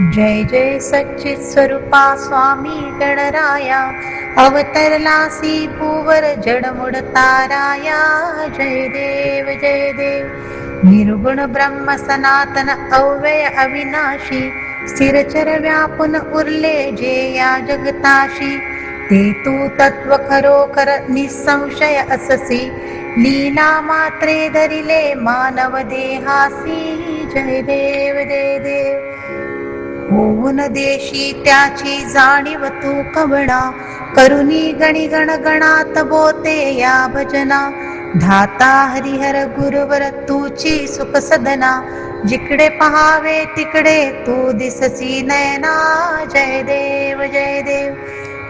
जय जय सच्चित स्वरूपा स्वामी गणराया अवतरलासी भूवर जडमुड ताराया जय देव जय देव. निर्गुण ब्रह्म सनातन अव्यय अविनाशी स्थिरचर व्यापुन उरले जे या जगताशी. ते तू तत्व खरोखर निसंशय अससी लीला मात्रे धरिले मानव देहासी. जय देव जय देव. होऊन देशी त्याची जाणीव तू कवडा. करुणी गणी गण गणात बोते या भजना. धाता हरिहर गुरुवर तुची सुख सदना. जिकडे पहावे तिकडे तू दिससी नयना. जय देव जय देव.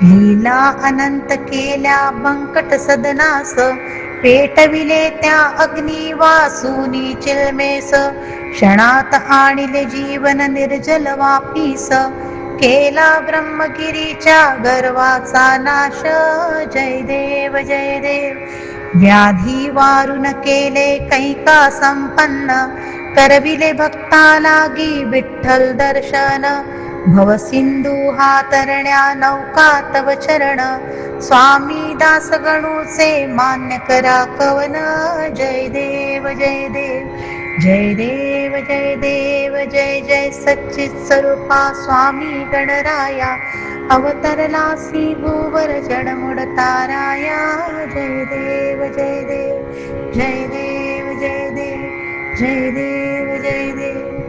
लीला अनंत केल्या बंकट सदनास. पेटविले त्या अग्नी वासुनी चिलमेस. क्षणात आणिले जीवन निर्जल वापीस. केला ब्रह्मगिरीच्या गर्वाचा नाश. जय देव जय देव व्याधी वारून केले कैका संपन्न. करविले भक्ता लागी विठ्ठल दर्शन. भवसिंधू हा तरण्या नौका तव चरण। स्वामी दास गणूचे मान्य करा कवन। जय देव जय देव जय देव जय देव जय जय सच्चित स्वरूपा स्वामी गणराया। अवतरलासी भूवर ताराया। जय देव जय देव जय देव जय देव जय देव जय देव